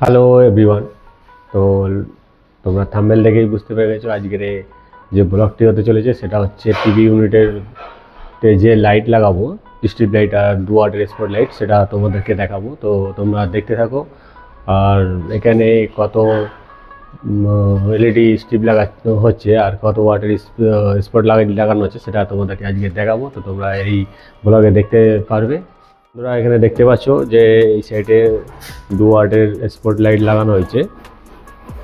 Hello everyone তো, তোমরা thumbnail দেখেই বুঝতে পেরে গেছো আজকের যে ব্লগটি হতে চলেছে, সেটা হচ্ছে টিভি ইউনিটের যে লাইট লাগাবো স্ট্রিট লাইট আর দু ওয়াটের স্পট লাইট সেটা তোমাদেরকে দেখাবো। তো, তোমরা দেখতে থাকো। আর এখানে কত এলইডি স্ট্রিপ লাগানো হচ্ছে আর কত ওয়াটের স্পট লাগানো হচ্ছে, সেটা তোমাদেরকে আজকে দেখাবো। তো, তোমরা এই ব্লগে দেখতে পারবে। তোমরা এখানে দেখতে পাচ্ছ যে এই সাইডে দু ওয়াটের স্পট লাইট লাগানো হয়েছে।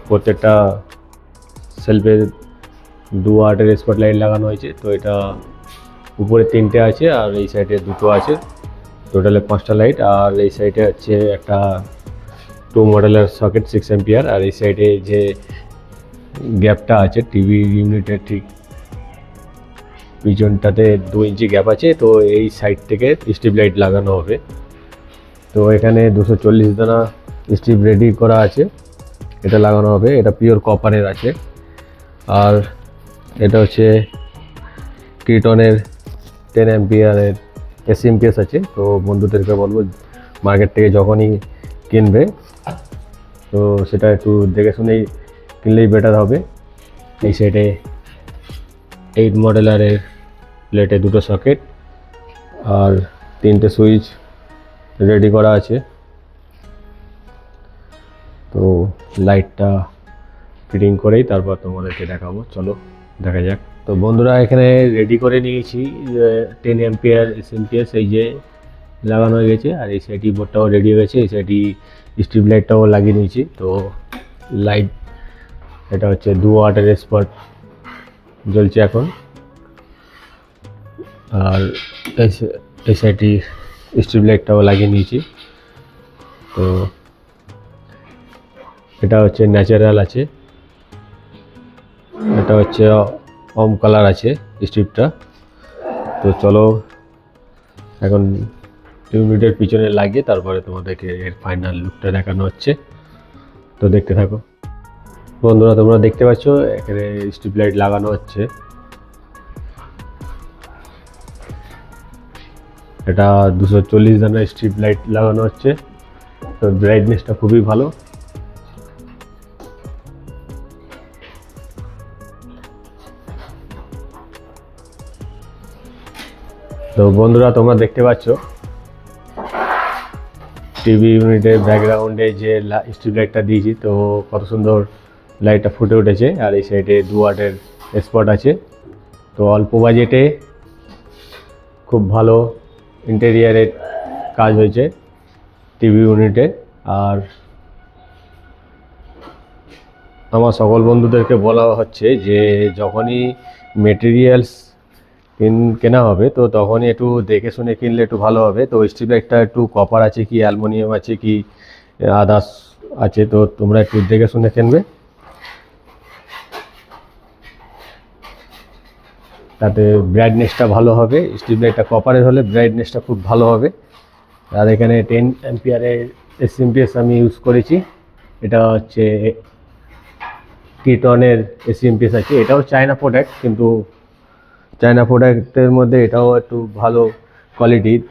প্রত্যেকটা সেলফে দু ওয়াটের স্পট লাইট লাগানো হয়েছে। তো এটা উপরে তিনটে আছে আর এই সাইডে দুটো আছে। টোটালে পাঁচটা লাইট আর এই সাইডে হচ্ছে একটা টু মডেলের সকেট সিক্স এম্পিয়ার আর এই সাইডে যে গ্যাপটা আছে টিভি ইউনিটের ঠিক পিছনটাতে দু ইঞ্চি গ্যাপ আছে, তো এই সাইড থেকে স্ট্রিপ লাইট লাগানো হবে। তো এখানে দুশো চল্লিশ দানা স্ট্রিপ রেডি করা আছে, এটা লাগানো হবে, এটা পিওর কপারের আছে। আর এটা হচ্ছে কিটনের টেন এম্পিয়ারের এসি কেস আছে, তো বন্ধুদেরকে বলব মার্কেট থেকে যখনই কিনবে, তো সেটা একটু দেখে শুনেই কিনলেই বেটার হবে। এই সাইডে এইট মডেলারের প্লেটে দুটো সকেট আর তিনটে সুইচ রেডি করা আছে। তো লাইটটা ফিটিং করেই তারপর তোমাদেরকে দেখাবো। চলো, দেখা যাক। তো বন্ধুরা, এখানে রেডি করে নিয়েছি টেন এমপিয়ার এস এমপিএস এই যে লাগানো হয়ে গেছে, আর এই সাইডি বোর্ডটাও রেডি হয়ে গেছে, এই সাইডি স্ট্রিপ লাইটটাও লাগিয়ে নিয়েছি। তো লাইট এটা হচ্ছে দু ওয়াটের স্পট জ্বলছে এখন। আর এই এই সাইডটি স্ট্রিপ লাইটটাও লাগিয়ে নিয়েছি। তো এটা হচ্ছে ন্যাচারাল আছে। এটা হচ্ছে অম কালার আছে স্ট্রিপটা। তো চলো, এখন ইউনিটের পিছনে লাগিয়ে তারপরে তোমাদেরকে এর ফাইনাল লুকটা দেখানো হচ্ছে। তো দেখতে থাকো। বন্ধুরা, তোমরা দেখতে পাচ্ছ, এখানে স্ট্রিপ লাইট লাগানো হচ্ছে। এটা দুশো চল্লিশ দানা স্ট্রিপ লাইট লাগানো হচ্ছে। তো ব্রাইটনেসটা খুবই ভালো। তো বন্ধুরা, তোমরা দেখতে পাচ্ছ? টিভি ইউনিটের ব্যাকগ্রাউন্ডে যে স্ট্রিপ লাইটটা দিয়েছি, তো কত সুন্দর লাইটটা ফুটে উঠেছে। আর এই সাইডে দু ওয়াটের স্পট আছে। তো অল্প বাজেটে খুব ভালো ইন্টেরিয়ারের কাজ হয়েছে টিভি ইউনিটে আর আমার সকল বন্ধুদেরকে বলা হচ্ছে যে যখনই মেটেরিয়ালস কিন, কেনা হবে, তো তখনই একটু দেখে শুনে কিনলে একটু ভালো হবে। তো স্টিল লাইটটা একটু কপার আছে কি অ্যালুমিনিয়াম আছে কি, আদার্স আছে, তো তোমরা একটু দেখে শুনে কিনবে। তাতে ব্রাইটনেসটা ভালো হবে স্টিল লাইটটা কপারের হলে ব্রাইটনেসটা খুব ভালো হবে। আর এখানে টেন এমপিয়ারের এস এমপিএস আমি ইউজ করেছি। এটা হচ্ছে কিটনের এস এমপিএস আছে। এটাও চায়না প্রোডাক্ট কিন্তু চায়না প্রোডাক্টের মধ্যে এটাও একটু ভালো কোয়ালিটির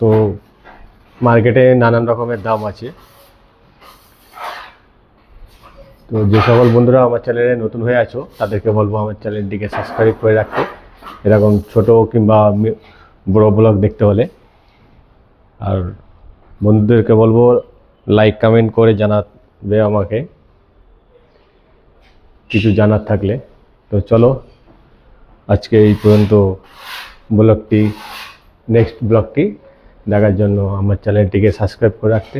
তো মার্কেটে নানান রকমের দাম আছে। তো যে সকল বন্ধুরা আমার চ্যানেলে নতুন হয়ে আছো, তাদেরকে বলব আমার চ্যানেলটিকে সাবস্ক্রাইব করে রাখতে। এরকম ছোট কিংবা বড় ব্লগ দেখতে হলে। আর বন্ধুদেরকে বলব লাইক কমেন্ট করে জানাবে আমাকে। কিছু জানার থাকলে। তো চলো, আজকে এই পর্যন্ত ব্লগটি নেক্সট ব্লগটি দেখার জন্য আমার চ্যানেলটিকে সাবস্ক্রাইব করে রাখতে।